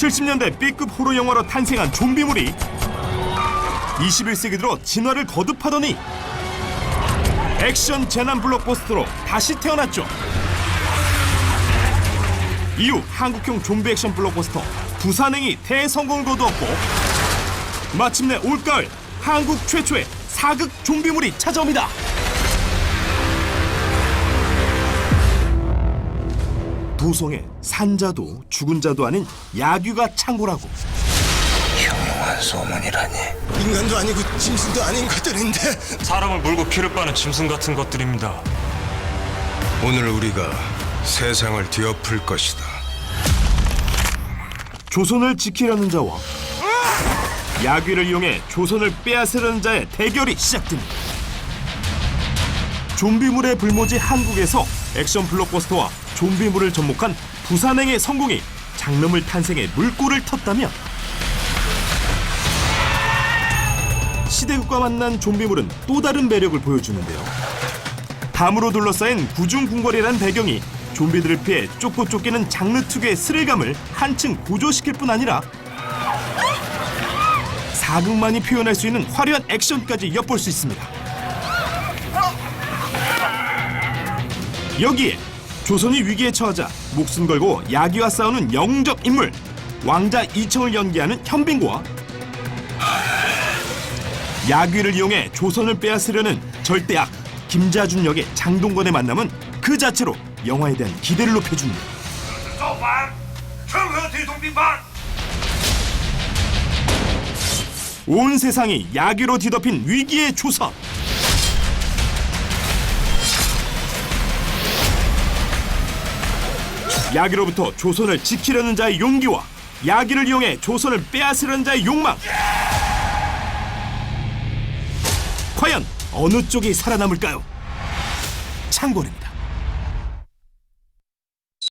70년대 B급 호러 영화로 탄생한 좀비물이 21세기 들어 진화를 거듭하더니 액션 재난 블록버스터로 다시 태어났죠. 이후 한국형 좀비 액션 블록버스터 부산행이 대성공을 거두었고 마침내 올가을 한국 최초의 사극 좀비물이 찾아옵니다. 도성에 산자도 죽은 자도 아닌 야규가 창고라고 흉흉한 소문이라니 인간도 아니고 짐승도 아닌 것들인데 사람을 물고 피를 빠는 짐승 같은 것들입니다. 오늘 우리가 세상을 뒤엎을 것이다 조선을 지키려는 자와 야귀를 이용해 조선을 빼앗으려는 자의 대결이 시작됩니다. 좀비물의 불모지 한국에서 액션 블록버스터와 좀비물을 접목한 부산행의 성공이 장르물 탄생에 물꼬를 텄다면 시대극과 만난 좀비물은 또 다른 매력을 보여주는데요. 담으로 둘러싸인 구중궁궐이란 배경이 좀비들을 피해 쫓고 쫓기는 장르 특유의 스릴감을 한층 고조시킬 뿐 아니라 사극만이 표현할 수 있는 화려한 액션까지 엿볼 수 있습니다. 여기에 조선이 위기에 처하자 목숨 걸고 야기와 싸우는 영웅적 인물 왕자 이청을 연기하는 현빈과 야귀를 이용해 조선을 빼앗으려는 절대악 김자준 역의 장동건의 만남은 그 자체로 영화에 대한 기대를 높여줍니다. 온 세상이 야귀로 뒤덮인 위기의 조선. 야기로부터 조선을 지키려는 자의 용기와 야기를 이용해 조선을 빼앗으려는 자의 욕망. 과연 어느 쪽이 살아남을까요? 창고입니다.